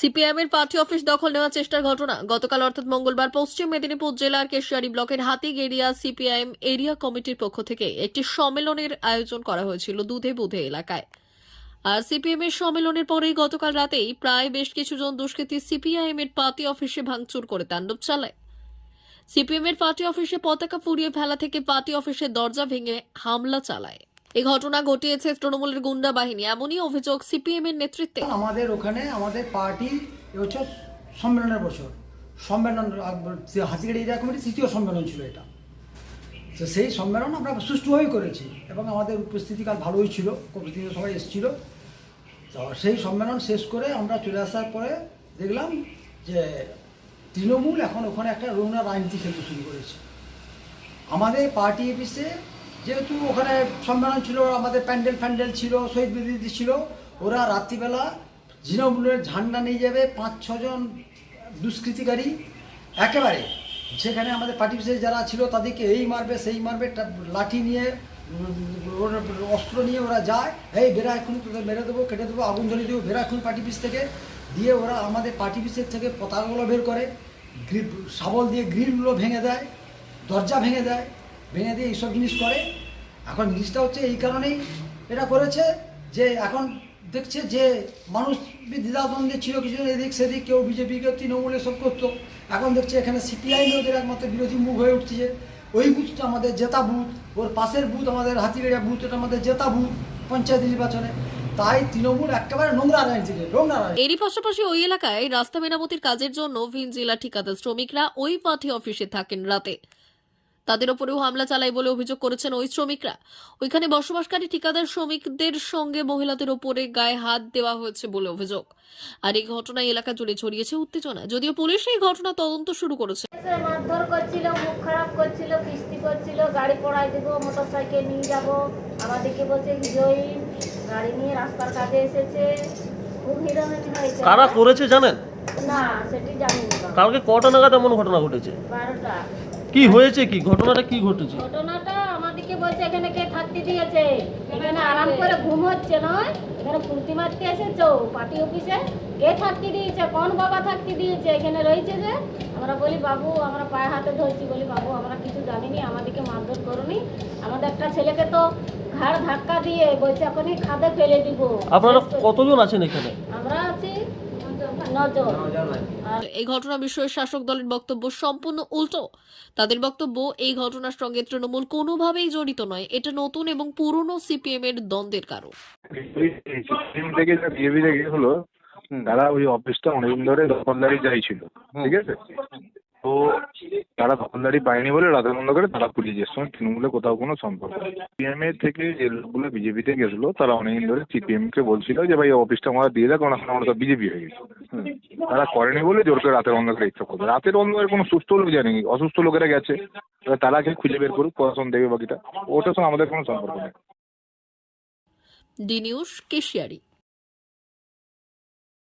CPM এর party office দখল নেওয়ার চেষ্টার ঘটনা। গতকাল অর্থাৎ মঙ্গলবার পশ্চিম মেদিনীপুর জেলার কেশিয়ারি ব্লকের হাতিগেরিয়া সিপিআইএম এরিয়া কমিটির পক্ষ থেকে একটি সম্মেলনের আয়োজন করা হয়েছিল দুধে বুধে এলাকায়। আর সিপিএম এর সম্মেলনের পরেই গতকাল রাতেই প্রায় বেশ কিছুজন দুষ্কৃতী সিপিআইএম এর পার্টি অফিসে ভাঙচুর করে তাণ্ডব চালায়। সিপিএম এর পার্টি অফিসে পতাকা ফুরিয়ে ফেলা থেকে পার্টি অফিসের দরজা ভেঙে হামলা চালায়। এই ঘটনা ঘটিয়েছে তৃণমূলের গুন্ডা বাহিনী। এমনই অভিযোগ সিপিএম এর নেতৃত্বে। আমাদের ওখানে আমাদের পার্টি হচ্ছে সম্মেলনের বছর। সম্মেলন হাতিগাড়ি এরিয়া তৃতীয় সম্মেলন ছিল এটা। তো সেই সম্মেলন আমরা সুষ্ঠুভাবেই করেছি এবং আমাদের উপস্থিতি কাল ভালোই ছিল উপস্থিতি সবাই এসেছিল। তো সেই সম্মেলন শেষ করে আমরা চলে আসার পরে দেখলাম যে তৃণমূল এখন ওখানে একটা রোনা রাজনীতি খেলতে শুরু করেছে। আমাদের পার্টি অফিসে যেহেতু ওখানে সম্মেলন ছিল, আমাদের প্যান্ডেল ফ্যান্ডেল ছিল, শহীদ বেদিতে ছিল, ওরা রাত্রিবেলা তৃণমূলের ঝান্ডা নিয়ে যাবে পাঁচ ছজন দুষ্কৃতিকারী একেবারে। সেখানে আমাদের পার্টি অফিসে যারা ছিল তাদেরকে এই মারবে, সেই মারবে লাঠি নিয়ে অস্ত্র নিয়ে ওরা যায়। এই বেড়া এখন তোদের মেরে দেবো, কেটে দেবো, আগুন ধরে দেবো, বেড়া এখন পার্টি অফিস থেকে। দিয়ে ওরা আমাদের পার্টি অফিসের থেকে পতাকাগুলো বের করে, গ্রিপ, শাবল দিয়ে গ্রিলগুলো ভেঙে দেয়, দরজা ভেঙে দেয়। ভেঙে দিয়ে এইসব জিনিস করে। এখন জিনিসটা হচ্ছে এই কারণেই এটা করেছে যে এখন দেখছে যে মানুষ দ্বিধাদ্বন্দ্বে ছিল কিছু এদিক সেদিক, কেউ বিজেপি, কেউ তৃণমূল সব করতো। এখন দেখছে এখানে সিপিআই ওদের একমাত্র বিরোধী মুখ হয়ে উঠছে ওই বুথটা আমাদের জেতা বুথ, ওর পাশের বুথ আমাদের হাতিগড়িয়া বুথ, এটা আমাদের জেতা বুথ পঞ্চায়েত নির্বাচনে। তাই তৃণমূল একেবারে নোংরা রাজনীতি নোংরা এরই পাশাপাশি ওই এলাকায় রাস্তা মেরামতির কাজের জন্য ভিন জেলা ঠিকাদার শ্রমিকরা ওই পার্টি অফিসে থাকেন রাতে। তাদের ওপরেও হামলা চালায় বলে অভিযোগ করেছেন ওই শ্রমিকরা। ওইখানে বসবাসকারী ঠিকাদার শ্রমিকদের সঙ্গে মহিলাদের ওপরে গায়ে হাত দেওয়া হয়েছে বলে অভিযোগ। আর এই ঘটনায় এলাকা জুড়ে ছড়িয়েছে উত্তেজনা। যদিও পুলিশ এই ঘটনা তদন্ত শুরু করেছে। মারধর করছিল মুখ খারাপ করছিল কিস্তি করছিল গাড়ি পড়াই দেবো মোটর সাইকেল নিয়ে যাব। আমাদেরকে বলছে হিরোইন গাড়ি নিয়ে রাস্তার কাজে এসেছে। খুব হিরোইন হয়েছে। কারা করেছে জানেন? না সেটি জানি না। কালকে কটা নাগাদ এমন ঘটনা ঘটেছে? বারোটা। কি হয়েছে কি? ঘটনাটা কি ঘটেছে? ঘটনাটা আমাদেরকে বলছে এখানে কে থাকতে দিয়েছে? এখানে আরাম করে ঘুম হচ্ছে নয়। এখানে ফুর্তি মারতে এসেছ? পার্টি অফিসে কে থাকতে দিয়েছে? কোন বাবা থাকতে দিয়েছে? এখানে রয়েছে যে আমরা বলি বাবু আমরা পায়ে হাতে ধরছি। বলি বাবু আমরা কিছু জানিনি আমাদেরকে মারধর করুনি। আমাদের একটা ছেলেকে তো ঘাড় ধাক্কা দিয়ে বলছে এখনই খাদে ফেলে দিব। আপনারা কতজন আছেন এখানে? আমরা এই ঘটনা বিষয়ে শাসক দলের বক্তব্য সম্পূর্ণ উল্টো। তাদের বক্তব্য এই ঘটনার সঙ্গে তৃণমূল কোনোভাবেই জড়িত নয়। এটা নতুন এবং পুরনো সিপিএম এর দ্বন্দ্বের কারণ। থেকে যা বিজেপি হলো তারা ওই অফিসটা অনেকদিন ধরে দখলদারি চাইছিল। ঠিক আছে? তো তারা দখলদারি পায়নি বলে রাতের বন্ধ করে তারা পুলিশের সঙ্গে তৃণমূলের কোথাও কোনো সম্পর্ক সিপিএম এর থেকে যে লোকগুলো বিজেপিতে গেছিল তারা অনেকদিন ধরে সিপিএম কে বলছিল যে ভাই অফিসটা আমরা দিয়ে দেয় কারণ এখন আমরা বিজেপি হয়ে গেছি। হুম। তারা করেনি বলে জোর করে রাতের অন্ধকারে ইচ্ছা করবে রাতের অন্ধকারে কোনো সুস্থ লোক জানেনি অসুস্থ লোকেরা গেছে। এবার তারা কে খুঁজে বের করুক প্রশাসন দেবে বাকিটা ওটার সঙ্গে আমাদের কোনো সম্পর্ক নেই। D news Keshiary.